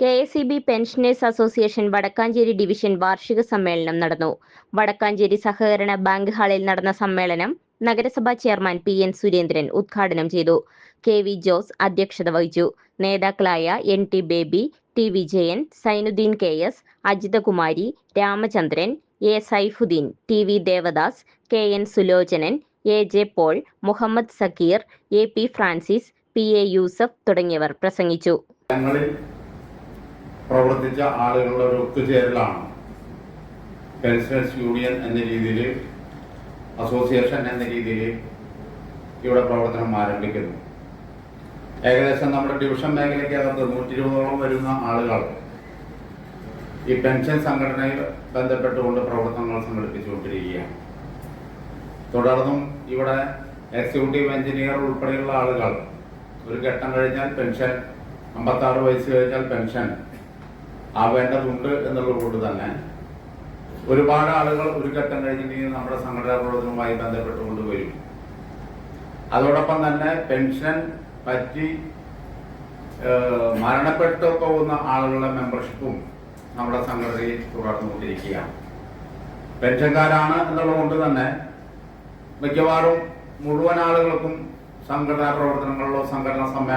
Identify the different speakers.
Speaker 1: K S E B pensioners association Vadakkanchery division വാർഷിക സമ്മേളനം നടന്നു. വടക്കാഞ്ചേരി സഹകരണ ബാങ്ക് ഹാളിൽ നടന്ന സമ്മേളനം നഗരസഭാ ചെയർമാൻ പി എൻ സുരേന്ദ്രൻ ഉദ്ഘാടനം ചെയ്തു. കെ വി ജോസ് അധ്യക്ഷത വഹിച്ചു. നേതാക്കളായ N T Baby T Vijayan Sainuddin K S Ajithakumari Ramachandran A Saifuddin T V Devadas K N Sulochanan A J Paul Muhammad Zakir A P Francis P A Yusuf തുടങ്ങിയവർ പ്രസംഗിച്ചു.
Speaker 2: പ്രവർത്തിച്ച ആളുകളുടെ ഒരു ഒത്തുചേരലാണ്. Pensions union എന്ന രീതിയിൽ association എന്ന രീതിയിൽ ഇവിടെ പ്രവർത്തനം ആരംഭിക്കുന്നു. ഏകദേശം നമ്മുടെ ഡിവിഷൻ മേഖലയ്ക്കകത്ത് നൂറ്റി ഇരുപതോളം വരുന്ന ആളുകൾ ഈ പെൻഷൻ സംഘടനയിൽ ബന്ധപ്പെട്ടുകൊണ്ട് പ്രവർത്തനങ്ങൾ സംഘടിപ്പിച്ചുകൊണ്ടിരിക്കുകയാണ്. തുടർന്നും ഇവിടെ എക്സിക്യൂട്ടീവ് എഞ്ചിനീയർ ഉൾപ്പെടെയുള്ള ആളുകൾ ഒരു ഘട്ടം കഴിഞ്ഞാൽ പെൻഷൻ അമ്പത്താറ് വയസ്സ് കഴിഞ്ഞാൽ പെൻഷൻ ആവേണ്ടതുണ്ട് എന്നുള്ളത് കൊണ്ട് തന്നെ ഒരുപാട് ആളുകൾ ഒരു ഘട്ടം കഴിഞ്ഞിട്ടുണ്ടെങ്കിൽ നമ്മുടെ സംഘടനാ പ്രവർത്തനവുമായി ബന്ധപ്പെട്ടുകൊണ്ട് വരും. അതോടൊപ്പം തന്നെ പെൻഷൻ പറ്റി മരണപ്പെട്ടു പോകുന്ന ആളുകളുടെ മെമ്പർഷിപ്പും നമ്മുടെ സംഘടനയിൽ തുടർന്നുകൊണ്ടിരിക്കുകയാണ് പെൻഷൻകാരാണ് എന്നുള്ളത് കൊണ്ട് തന്നെ മിക്കവാറും മുഴുവൻ ആളുകൾക്കും സംഘടനാ പ്രവർത്തനങ്ങളിലോ സംഘടനാ സമ്മേളന